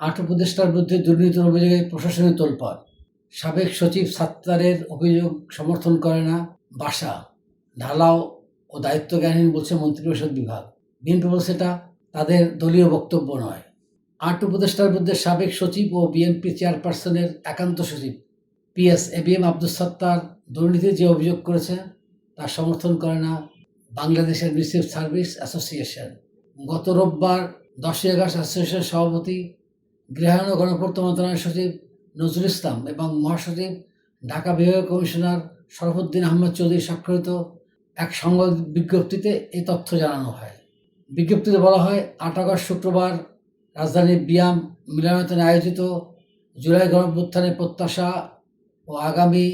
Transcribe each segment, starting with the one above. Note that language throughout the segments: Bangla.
আট উপদেষ্টার বিরুদ্ধে দুর্নীতির অভিযোগে প্রশাসনের তোলপাড়। সাবেক সচিব সাত্তারের অভিযোগ সমর্থন করে না বাসা। ঢালাও ও দায়িত্বজ্ঞানহীন বলছে মন্ত্রিপরিষদ বিভাগ। বিএনপি বলছে এটা তাদের দলীয় বক্তব্য নয়। আট উপদেষ্টার বিরুদ্ধে সাবেক সচিব ও বিএনপি চেয়ারপারসনের একান্ত সচিব পিএস এবিএম আব্দুল সত্তার দুর্নীতির যে অভিযোগ করেছে তা সমর্থন করে না বাংলাদেশের রিসিভ সার্ভিস অ্যাসোসিয়েশন। গত রোববার দশই আগস্ট অ্যাসোসিয়েশনের সভাপতি গৃহায়ণ গণপূর্ত মন্ত্রণালয়ের সচিব নজরুল ইসলাম এবং মহাসচিব ঢাকা বিভাগীয় কমিশনার শরফুদ্দিন আহমেদ চৌধুরী স্বাক্ষরিত এক সংবাদ বিজ্ঞপ্তিতে এই তথ্য জানানো হয়। বিজ্ঞপ্তিতে বলা হয়, আট আগস্ট শুক্রবার রাজধানীর বিয়াম মিলনায়তনে আয়োজিত জুলাই গণভ্যুত্থানের প্রত্যাশা ও আগামী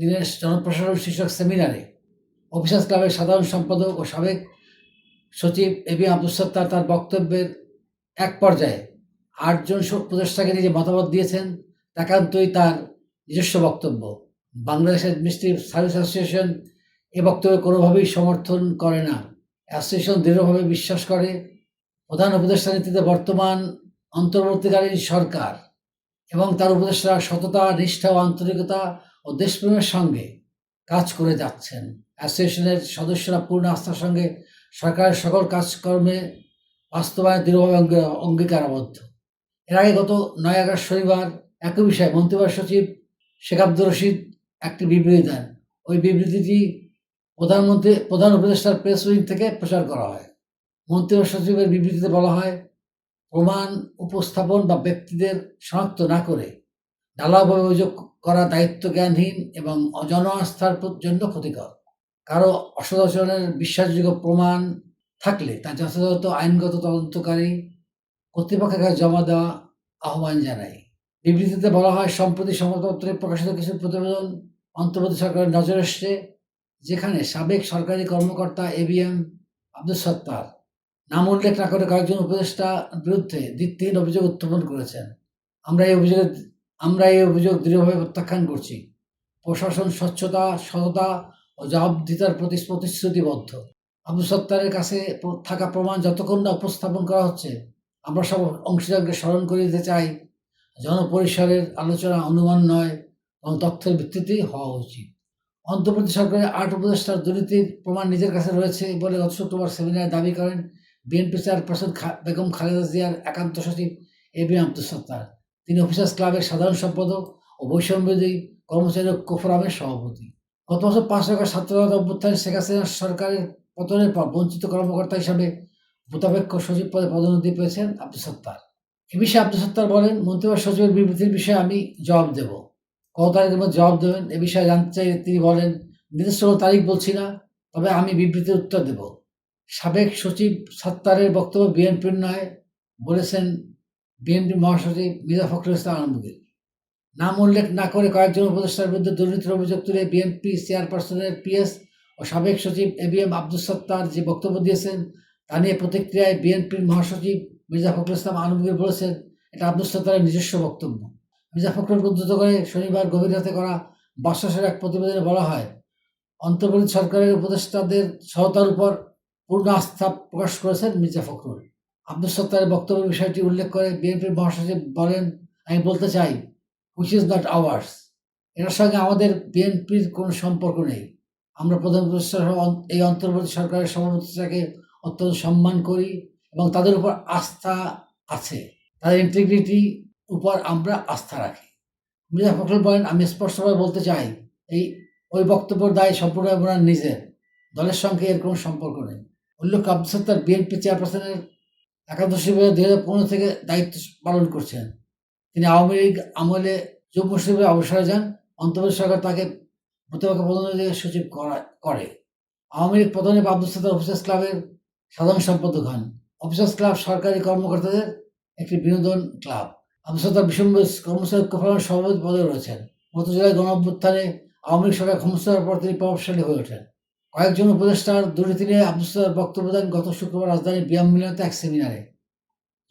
দিনের জনপ্রশাসন শীর্ষক সেমিনারে অফিসার্স ক্লাবের সাধারণ সম্পাদক ও সাবেক সচিব এ বি আব্দুল সত্তার তার বক্তব্যের এক পর্যায়ে আটজন উপদেষ্টাকে নিয়ে যে মতামত দিয়েছেন, একান্তই তার নিজস্ব বক্তব্য। বাংলাদেশ অ্যাডমিনিস্ট্রেটিভ সার্ভিস অ্যাসোসিয়েশন এ বক্তব্য কোনোভাবেই সমর্থন করে না। অ্যাসোসিয়েশন দৃঢ়ভাবে বিশ্বাস করে, প্রধান উপদেষ্টা নীতিতে বর্তমান অন্তর্বর্তীকালীন সরকার এবং তার উপদেষ্টারা সততা, নিষ্ঠা ও আন্তরিকতা ও দেশপ্রেমের সঙ্গে কাজ করে যাচ্ছেন। অ্যাসোসিয়েশনের সদস্যরা পূর্ণ আস্থার সঙ্গে সরকারের সকল কাজকর্মে বাস্তবায়ন দৃঢ়ভাবে অঙ্গী- অঙ্গীকারাবদ্ধ। এর আগে গত নয় আগস্ট শনিবার একই বিষয়ে মন্ত্রিপরিষদ সচিব শেখ আব্দুর রশিদ একটি বিবৃতি দেন। ওই বিবৃতিটি প্রধানমন্ত্রী, প্রধান উপদেষ্টার প্রেস উইং থেকে প্রচার করা হয়। মন্ত্রিপরিষদ সচিবের বিবৃতিতে বলা হয়, প্রমাণ, উপস্থাপন বা ব্যক্তিদের শনাক্ত না করে ঢালাওভাবে অভিযোগ করা দায়িত্ব জ্ঞানহীন এবং জন আস্থার জন্য ক্ষতিকর। কারও অসদাচরণের বিশ্বাসযোগ্য প্রমাণ থাকলে তা যথাযথ আইনগত তদন্তকারী কর্তৃপক্ষের কাছে জমা দেওয়া আহ্বান জানাই। বিবৃতিতে বলা হয়, সম্প্রতি সংবাদপত্রে প্রকাশিত কিছু প্রতিবেদন অন্তর্বর্তী সরকারের নজর এসছে, যেখানে সাবেক সরকারি কর্মকর্তা এবিএম আব্দুল সত্তার নাম উল্লেখ না করে কয়েকজন উপদেষ্টা বিরুদ্ধে ভিত্তিহীন অভিযোগ উত্থাপন করেছেন। আমরা এই অভিযোগ, আমরা এই অভিযোগ দৃঢ়ভাবে প্রত্যাখ্যান করছি। প্রশাসন স্বচ্ছতা, সততা ও জবাবদিহিতার প্রতি প্রতিশ্রুতিবদ্ধ। আব্দুল সত্তারের কাছে থাকা প্রমাণ যতক্ষণ না উপস্থাপন করা হচ্ছে আমরা সব অংশীদারকে স্মরণ করে দিতে চাই। জনপরিসরের আলোচনা অনুমান নয় এবং তথ্যের ভিত্তিতেই হওয়া উচিত। অন্তর্বর্তী সরকারের আট উপদেষ্টার দুর্নীতির প্রমাণ নিজের কাছে রয়েছে বলে গত শুক্রবার সেমিনারে দাবি করেন বিএনপি চেয়ারপারসন বেগম খালেদা জিয়ার একান্ত সচিব এ বি আব্দুল সত্তার। তিনি অফিসার্স ক্লাবের সাধারণ সম্পাদক ও বৈষম্যবিরোধী কর্মচারী ঐক্য ফোরামের সভাপতি। গত বছর পাঁচ টাকা ছাত্রতা অভ্যুত্থানে শেখ হাসিনা সরকারের পতনের পর বঞ্চিত কর্মকর্তা হিসাবে ভূতাপেক্ষ সচিব পদে পদোন্নতি পেয়েছেন আব্দুল সত্তার। এ বিষয়ে আব্দুল সত্তার বলেন মন্ত্রিপরিষদ সচিবের বিবৃতির বিষয়ে আমি জবাব দেব। কত তারিখের মধ্যে জবাব দেবেন এ বিষয়ে জানতে চাই তিনি বলেন, নির্দিষ্ট কোনো তারিখ বলছি না, তবে আমি বিবৃতির উত্তর দেব। সাবেক সচিব সত্তারের বক্তব্য বিএনপির নয়, বলেছেন বিএনপি মহাসচিব মির্জা ফখরুল ইসলাম আলমগীর। নাম উল্লেখ না করে কয়েকজন উপদেষ্টার বিরুদ্ধে দুর্নীতির অভিযোগ তুলে বিএনপি চেয়ারপারসনের পিএস ও সাবেক সচিব A B M Abdul Sattar যে বক্তব্য দিয়েছেন তা নিয়ে প্রতিক্রিয়ায় বিএনপির মহাসচিব মির্জা ফখরুল ইসলাম আলমগীর বলেছেন, এটা আব্দুল সত্তারের নিজস্ব বক্তব্য। মির্জা ফখরুল উদ্ধৃত করে শনিবার গভীর রাতে করা বাসাসের এক প্রতিবেদনে বলা হয়, অন্তর্বর্তী সরকারের উপদেষ্টাদের সহতার উপর পূর্ণ আস্থা প্রকাশ করেছেন মির্জা ফখরুল। আব্দুল সত্তারের বক্তব্যের বিষয়টি উল্লেখ করে বিএনপির মহাসচিব বলেন, আমি বলতে চাই হুইচ ইজ নট আওয়ার্স এটার সঙ্গে আমাদের বিএনপির কোনো সম্পর্ক নেই। আমরা প্রধান উপদেষ্টা এই অন্তর্বর্তী সরকারের সভাপতিটাকে অত্যন্ত সম্মান করি এবং তাদের উপর আস্থা আছে। তাদের ইন্টিগ্রিটি উপর আমরা আস্থা রাখি। মির্জা ফখরুল বলেন, আমি স্পষ্টভাবে বলতে চাই, এই, ওই বক্তব্যের দায় সম্পূর্ণ ওনার নিজের। দলের সঙ্গে এর কোনো সম্পর্ক নেই। উল্লেখ আব্দুল সত্তার বিএনপি চেয়ারপারসনের একাদশী দুই হাজার পনেরো থেকে দায়িত্ব পালন করছেন। তিনি আওয়ামী লীগ আমলে যুব মুসলিমের অবসরে যান। অন্তর্বর্তী সরকার তাকে প্রতিপক্ষ পদোন্নতি সচিব করা, করে। আওয়ামী লীগ পতনে আব্দুল সত্তার অফিসার্স ক্লাবের সাধারণ সম্পাদক হন। অফিসার্স ক্লাব, সরকারি কর্মকর্তাদের একটি বিনোদন ক্লাব। সত্তার বিষম কর্মচারী ফোরামের সভাপতি পদে রয়েছেন। গত জুলাই গণ অভ্যুত্থানে আওয়ামী লীগ সরকার ক্ষমতা হওয়ার পর তিনি প্রভাবশালী হয়ে ওঠেন। কয়েকজন উপদেষ্টার দুর্নীতি নিয়ে আব্দুল বক্তব্য দেন গত শুক্রবার রাজধানীর বিয়াম মিলনাতে এক সেমিনারে।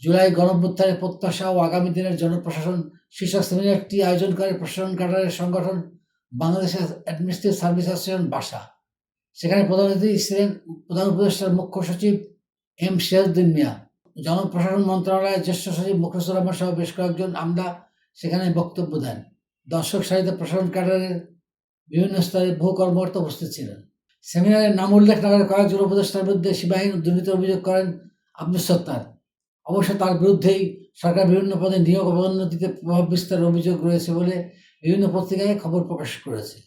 জুলাই গণঅভ্যুত্থানের প্রত্যাশা ও আগামী দিনের জনপ্রশাসন শীর্ষক সেমিনারটি আয়োজন করে প্রশাসন কাটারের সংগঠন বাংলাদেশের অ্যাডমিনিস্ট্রেটিভ সার্ভিস অ্যাসোসিয়েশন, বাসা। সেখানে প্রধান অতিথি ছিলেন প্রধান উপদেষ্টার মুখ্য সচিব এম সিরাজউদ্দিন মিয়া। জনপ্রশাসন মন্ত্রণালয়ের জ্যেষ্ঠ সচিব মুখলেসুর রহমান সহ বেশ কয়েকজন আমরা সেখানে বক্তব্য দেন। দর্শক সারিতে প্রশাসন ক্যাডারের বিভিন্ন স্তরে বহু কর্মকর্তা উপস্থিত ছিলেন। সেমিনারে নাম উল্লেখ না করে কয়েকজন উপদেষ্টার বিরুদ্ধে সীমাহীন দুর্নীতির অভিযোগ করেন আব্দুল সত্তার। অবশ্য তার বিরুদ্ধেই সরকার বিভিন্ন পদে নিয়োগ পদোন্নতিতে প্রভাব বিস্তারের অভিযোগ রয়েছে বলে বিভিন্ন পত্রিকায় খবর প্রকাশ করেছে।